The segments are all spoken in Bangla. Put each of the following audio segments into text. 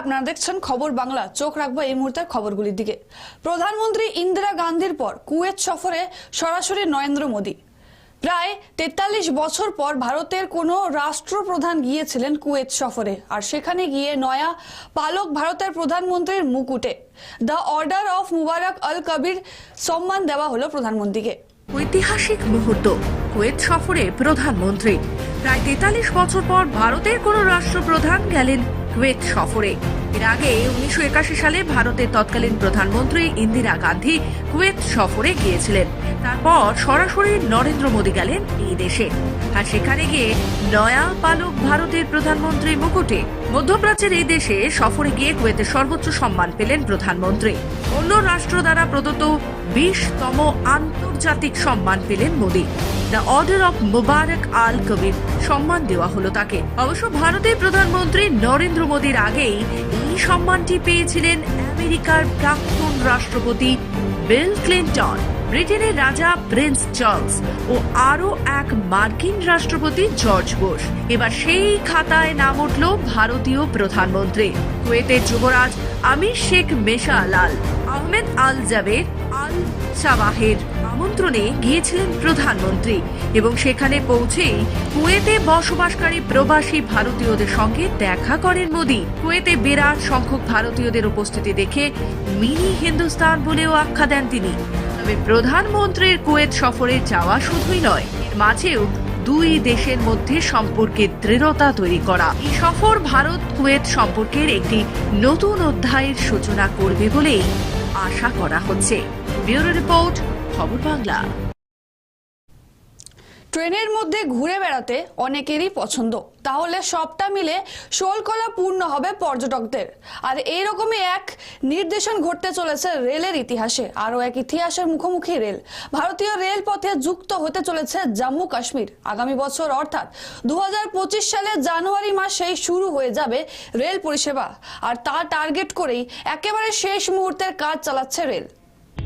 আপনারা দেখছেন খবর বাংলা। চোখ রাখব এই মুহূর্তের খবরগুলির দিকে। প্রধানমন্ত্রী ইন্দিরা গান্ধীর পর কুয়েত সফরে সরাসরি নরেন্দ্র মোদী। প্রায় তেতাল্লিশ বছর পর ভারতের কোনো রাষ্ট্রপ্রধান গিয়েছিলেন কুয়েত সফরে। আর সেখানে গিয়ে নয়া পালক ভারতের প্রধানমন্ত্রীর মুকুটে the order of Mubarak al Kabir সম্মান দেওয়া হলো প্রধানমন্ত্রীকে। ঐতিহাসিক মুহূর্ত, কুয়েত সফরে প্রধানমন্ত্রী। প্রায় তেতাল্লিশ বছর পর ভারতের কোন রাষ্ট্রপ্রধান গেলেন কুয়েত সফরে। এর আগে উনিশশো একাশি সালে ভারতের তৎকালীন প্রধানমন্ত্রী ইন্দিরা গান্ধী কুয়েত সফরে গিয়েছিলেন। তারপর সরাসরি নরেন্দ্র মোদী গেলেন এই দেশে। আর সেখানে গিয়ে নয়া পালক ভারতের প্রধানমন্ত্রী মুকুটে মধ্যপ্রাচ্যের এই দেশে সফরে গিয়ে কুয়েতের সর্বোচ্চ সম্মান পেলেন প্রধানমন্ত্রী। অন্য রাষ্ট্র দ্বারা প্রদত্ত বিশতম আন্তর্জাতিক সম্মান পেলেন Modi. The order of Mubarak al Kabir সম্মান দেওয়া হলো তাকে। অবশ্য ভারতের প্রধানমন্ত্রী নরেন্দ্র মোদীর আগেই এই সম্মানটি পেয়েছিলেন আমেরিকার প্রাক্তন রাষ্ট্রপতি বিল ক্লিন্টন। ব্রিটেনের রাজা প্রিন্স চার্লস ও আরও এক মার্কিন রাষ্ট্রপতি জর্জ বুশ। এবার সেই খাতায় নাম উঠল ভারতীয় প্রধানমন্ত্রী। কুয়েতের যুবরাজ আমির শেখ মেশা লাল আহমেদ আল জাবের, আল সাবাহের আমন্ত্রণে গিয়েছিলেন প্রধানমন্ত্রী এবং সেখানে পৌঁছেই কুয়েতে বসবাসকারী প্রবাসী ভারতীয়দের সঙ্গে দেখা করেন মোদী। কুয়েতে বিরাট সংখ্যক ভারতীয়দের উপস্থিতি দেখে মিনি হিন্দুস্তান বলেও আখ্যা দেন তিনি। তবে প্রধানমন্ত্রীর কুয়েত সফরে যাওয়া শুধুই নয়, এর মাঝেও দুই দেশের মধ্যে সম্পর্কে দৃঢ়তা তৈরি করা। এই সফর ভারত কুয়েত সম্পর্কের একটি নতুন অধ্যায়ের সূচনা করবে বলেই আশা করা হচ্ছে। ব্যুরো রিপোর্ট, খবর বাংলা। ট্রেনের মধ্যে ঘুরে বেড়াতে অনেকেরই পছন্দ। তাহলে সবটা মিলে শোলকলা পূর্ণ হবে পর্যটকদের। আর এইরকমই এক নির্দেশন ঘটতে চলেছে রেলের ইতিহাসে। আরও এক ইতিহাসের মুখোমুখি রেল। ভারতীয় রেল পথে যুক্ত হতে চলেছে জম্মু কাশ্মীর। আগামী বছর অর্থাৎ দু সালে জানুয়ারি মাসেই শুরু হয়ে যাবে রেল পরিষেবা। আর তা টার্গেট করেই একেবারে শেষ মুহূর্তের কাজ চালাচ্ছে রেল।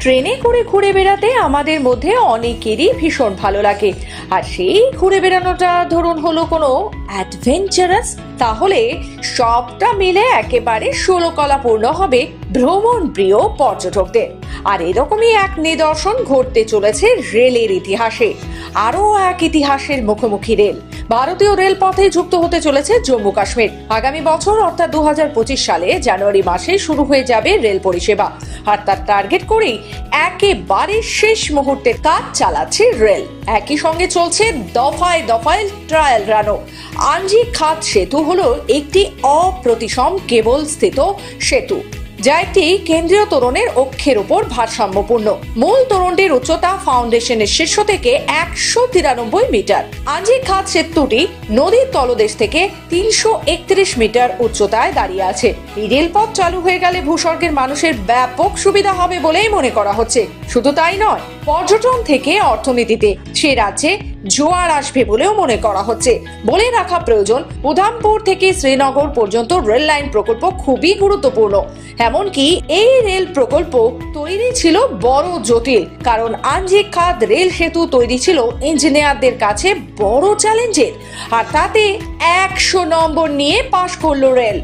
ট্রেনে করে ঘুরে বেড়াতে আমাদের মধ্যে অনেকেরই ভীষণ ভালো লাগে। আর সেই ঘুরে বেড়ানোটা ধরুন হলো কোনো অ্যাডভেঞ্চারাস তাহলে সবটা মিলে একেবারে ষোলকলাপূর্ণ হবে ভ্রমণ প্রিয় পর্যটকদের। আর এরকমই এক নিদর্শন ঘটতে চলেছে রেলের ইতিহাসে। আরও এক ইতিহাসের মুখোমুখি রেল। ভারতীয় রেলপথে যুক্ত হতে চলেছে জম্মু কাশ্মীর। আগামী বছর, অর্থাৎ দু হাজার পঁচিশ সালে, জানুয়ারি মাসে শুরু হয়ে যাবে রেল পরিষেবা। আর তার টার্গেট করেই একেবারে শেষ মুহূর্তের কাজ চালাচ্ছে রেল। একই সঙ্গে চলছে দফায় দফায় ট্রায়াল রানও। আঞ্জি খাত সেতু হল একটি অপ্রতিসম কেবল স্থিত সেতু, যা একটি কেন্দ্রীয় তোরণের অক্ষের উপর ভারসাম্যপূর্ণ। মূল তোরণটির উচ্চতা ফাউন্ডেশনের শীর্ষ থেকে একশো তিরানব্বই মিটার। আঞ্জি খাত সেতুটি নদীর তলদেশ থেকে তিনশো একত্রিশ মিটার উচ্চতায় দাঁড়িয়ে আছে। এই রেলপথ চালু হয়ে গেলে ভূস্বর্গের মানুষের ব্যাপক সুবিধা হবে বলেই মনে করা হচ্ছে। শুধু তাই নয়, পর্যটন থেকে অর্থনীতিতে সে রাজ্যে জোয়ার আসবে বলেও মনে করা হচ্ছে। বলে রাখা প্রয়োজন, উধামপুর থেকে শ্রীনগর পর্যন্ত রেল লাইন প্রকল্প খুবই গুরুত্বপূর্ণ। এমনকি এই রেল প্রকল্প তৈরি ছিল বড় জটিল, কারণ আঞ্জিক খাত রেল সেতু তৈরি ছিল ইঞ্জিনিয়ারদের কাছে বড় চ্যালেঞ্জের। আর তাতে একশো নম্বর নিয়ে পাশ করল রেল।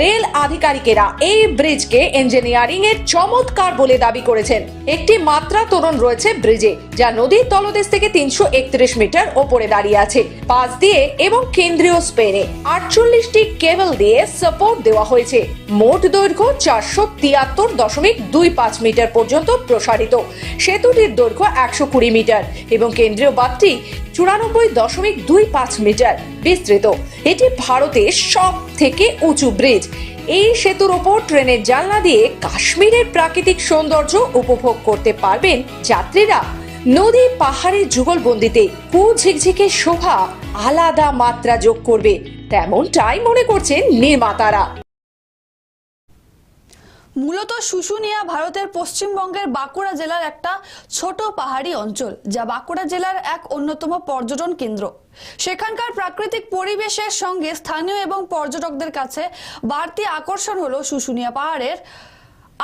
রেল আধিকারিকেরা এই ব্রিজকে ইঞ্জিনিয়ারিং এর চমৎকার বলে দাবি করেছেন। একটি মাত্রা তোরণ রয়েছে ব্রিজে, যা নদীর তলদেশ থেকে তিনশো একত্রিশ মিটার ওপরে দাঁড়িয়ে আছে, পাশ দিয়ে এবং কেন্দ্রীয় স্পেনে। আটচল্লিশটি কেবল দিয়ে সাপোর্ট দেওয়া হয়েছে। মোট দৈর্ঘ্য চারশো তিয়াত্তর দশমিক দুই পাঁচ মিটার পর্যন্ত প্রসারিত। সেতুটির দৈর্ঘ্য একশো কুড়ি মিটার এবং কেন্দ্রীয় বাঁধটি চুরানব্বই দশমিক দুই পাঁচ মিটার বিস্তৃত। এটি ভারতের সব থেকে উঁচু ব্রিজ এই সেতুর ওপর ট্রেনের জানলা দিয়ে কাশ্মীরের প্রাকৃতিক সৌন্দর্য উপভোগ করতে পারবেন যাত্রীরা। নদী পাহাড়ের যুগলবন্দিতে কু ঝিকঝিকে শোভা আলাদা মাত্রা যোগ করবে, তেমনটাই মনে করছেন নির্মাতারা। মূলত শুশুনিয়া ভারতের পশ্চিমবঙ্গের বাঁকুড়া জেলার একটা ছোট পাহাড়ি অঞ্চল, যা বাঁকুড়া জেলার এক অন্যতম পর্যটন কেন্দ্র। সেখানকার প্রাকৃতিক পরিবেশের সঙ্গে স্থানীয় এবং পর্যটকদের কাছে বাড়তি আকর্ষণ হলো শুশুনিয়া পাহাড়ের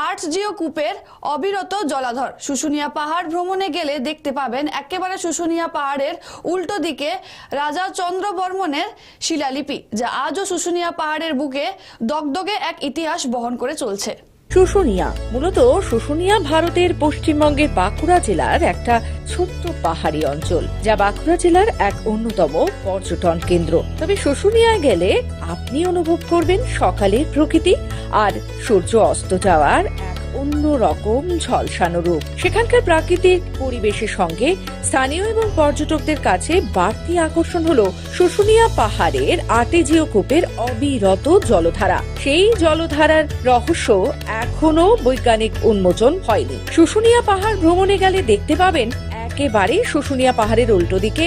আর্টস জিও কূপের অবিরত জলাধর। শুশুনিয়া পাহাড় ভ্রমণে গেলে দেখতে পাবেন একেবারে শুশুনিয়া পাহাড়ের উল্টো দিকে রাজা চন্দ্র বর্মনের শিলালিপি, যা আজও শুশুনিয়া পাহাড়ের বুকে দগদগে এক ইতিহাস বহন করে চলছে। শুশুনিয়া। মূলত শুশুনিয়া ভারতের পশ্চিমবঙ্গের বাঁকুড়া জেলার একটা ছোট্ট পাহাড়ি অঞ্চল, যা বাঁকুড়া জেলার এক অন্যতম পর্যটন কেন্দ্র। তবে শুশুনিয়া গেলে আপনি অনুভব করবেন সকালের প্রকৃতি আর সূর্য অস্ত যাওয়ার অন্য রকম ঝলসানো রূপ। সেখানকার প্রাকৃতিক পরিবেশের সঙ্গে স্থানীয় এবং পর্যটকদের কাছে বাড়তি আকর্ষণ হলো শুশুনিয়া পাহাড়ের আটেজিও কূপের অবিরত জলধারা। সেই জলধারার রহস্য এখনও বৈজ্ঞানিক উন্মোচন হয়নি। শুশুনিয়া পাহাড় ভ্রমণে গেলে দেখতে পাবেন একেবারে শুশুনিয়া পাহাড়ের উল্টো দিকে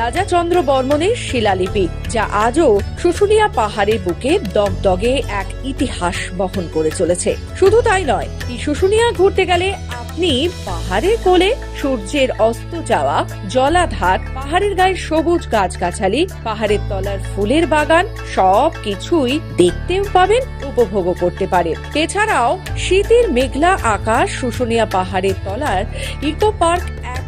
রাজা চন্দ্র বর্মনের শিলালিপি, যা আজও শুশুনিয়া পাহাড়ের বুকে দগদগে এক ইতিহাস বহন করে চলেছে। শুধু তাই নয়, এই শুশুনিয়া ঘুরতে গেলে আপনি পাহাড়ের কোলে সূর্যের অস্ত যাওয়া, জলাধার, পাহাড়ের গায়ে সবুজ গাছগাছালি, পাহাড়ের তলার ফুলের বাগান, সব কিছুই দেখতেও পাবেন, উপভোগও করতে পারেন। এছাড়াও শীতের মেঘলা আকাশ শুশুনিয়া পাহাড়ের তলার ইকো পার্ক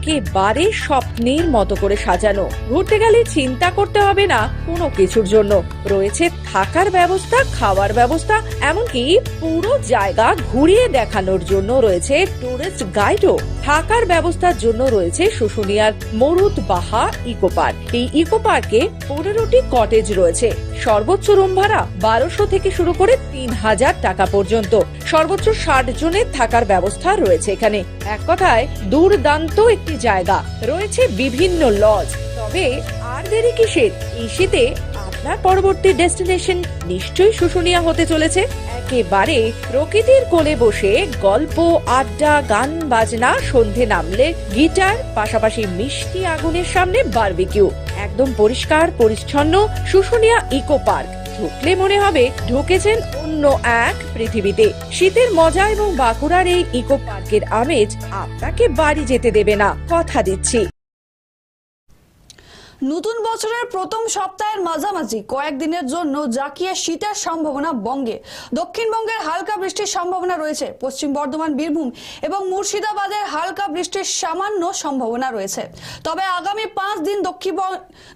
একেবারে স্বপ্নের মতো করে সাজানো। ঘুরতে গেলে চিন্তা করতে হবে না কোনো কিছুর জন্য। রয়েছে থাকার ব্যবস্থা, খাওয়ার ব্যবস্থা, এমনকি পুরো জায়গা ঘুরিয়ে দেখানোর জন্য রয়েছে টুরিস্ট গাইডও থাকার ব্যবস্থার জন্য রয়েছে শুশুনিয়ার মরুদ বাহা ইকো পার্ক এই ইকো পার্কে পনেরোটি কটেজ রয়েছে। সর্বোচ্চ রুম ভাড়া বারোশো থেকে শুরু করে তিন হাজার টাকা পর্যন্ত। সর্বোচ্চ ষাট জনের থাকার ব্যবস্থা রয়েছে এখানে। এক কথায়, দুর্দান্ত একটি জায়গা। রয়েছে বিভিন্ন লজ তবে আর দেরি কিসের? এই শীতে আপনার পরবর্তী ডেস্টিনেশন নিশ্চয়ই শুশুনিয়া হতে চলেছে। একেবারে প্রকৃতির কোলে বসে গল্প, আড্ডা, গান, বাজনা, সন্ধে নামলে গিটার, পাশাপাশি মিষ্টি আগুনের সামনে বারবিকিউ একদম পরিষ্কার, পরিচ্ছন্ন, শুশুনিয়া ইকো পার্ক ঢুকলে মনে হবে ঢুকেছেন অন্য এক পৃথিবীতে। শীতের মজা এবং বাঁকুড়ার এই ইকো পার্কের আমেজ আপনাকে বাড়ি যেতে দেবে না, কথা দিচ্ছি। নতুন বছরের প্রথম সপ্তাহের মাঝামাঝি কয়েকদিনের জন্য জাকিয়ে শীতের সম্ভাবনা বঙ্গে। দক্ষিণবঙ্গের হালকা বৃষ্টির সম্ভাবনা রয়েছে, পশ্চিম বর্ধমান, বীরভূম এবং মুর্শিদাবাদের হালকা বৃষ্টির সামান্য সম্ভাবনা রয়েছে। তবে আগামী পাঁচ দিন দক্ষিণ-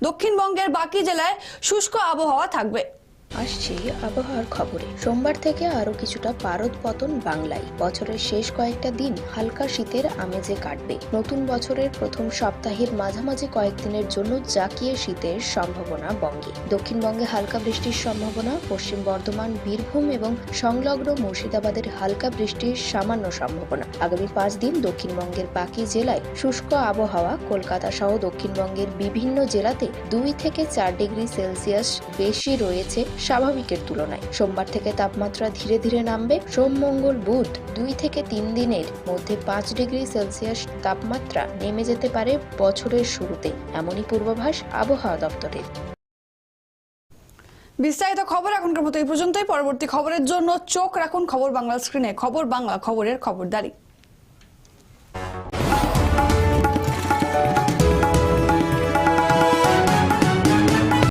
দক্ষিণবঙ্গের বাকি জেলায় শুষ্ক আবহাওয়া থাকবে। আসছি আবহাওয়ার খবরে। সোমবার থেকে আরও কিছুটা পারদ পতন বাংলায়। বছরের শেষ কয়েকটা দিন হালকা শীতের আমেজে কাটবে। নতুন বছরের প্রথম সপ্তাহের মাঝামাঝি কয়েকদিনের জন্য জাকিয়ে শীতের সম্ভাবনা বঙ্গে। দক্ষিণবঙ্গে হালকা বৃষ্টির সম্ভাবনা, পশ্চিম বর্ধমান, বীরভূম এবং সংলগ্ন মুর্শিদাবাদের হালকা বৃষ্টির সামান্য সম্ভাবনা। আগামী পাঁচ দিন দক্ষিণবঙ্গের বাকি জেলায় শুষ্ক আবহাওয়া, কলকাতা সহ দক্ষিণবঙ্গের বিভিন্ন জেলাতে দুই থেকে চার ডিগ্রি সেলসিয়াস বেশি রয়েছে স্বাভাবিকের তুলনায়। সোমবার থেকে তাপমাত্রা ধীরে ধীরে নামবে। সোম মঙ্গল বুধ দুই থেকে তিন দিনের মধ্যে পাঁচ ডিগ্রি সেলসিয়াস তাপমাত্রা নেমে যেতে পারে বছরের শুরুতে। এমনই পূর্বাভাস আবহাওয়া দপ্তরের। বিস্তারিত খবর এখনকার মতো এই পর্যন্তই। পরবর্তী খবরের জন্য চোখ রাখুন খবর বাংলা স্ক্রিনে। খবর বাংলা, খবরের খবরদারি।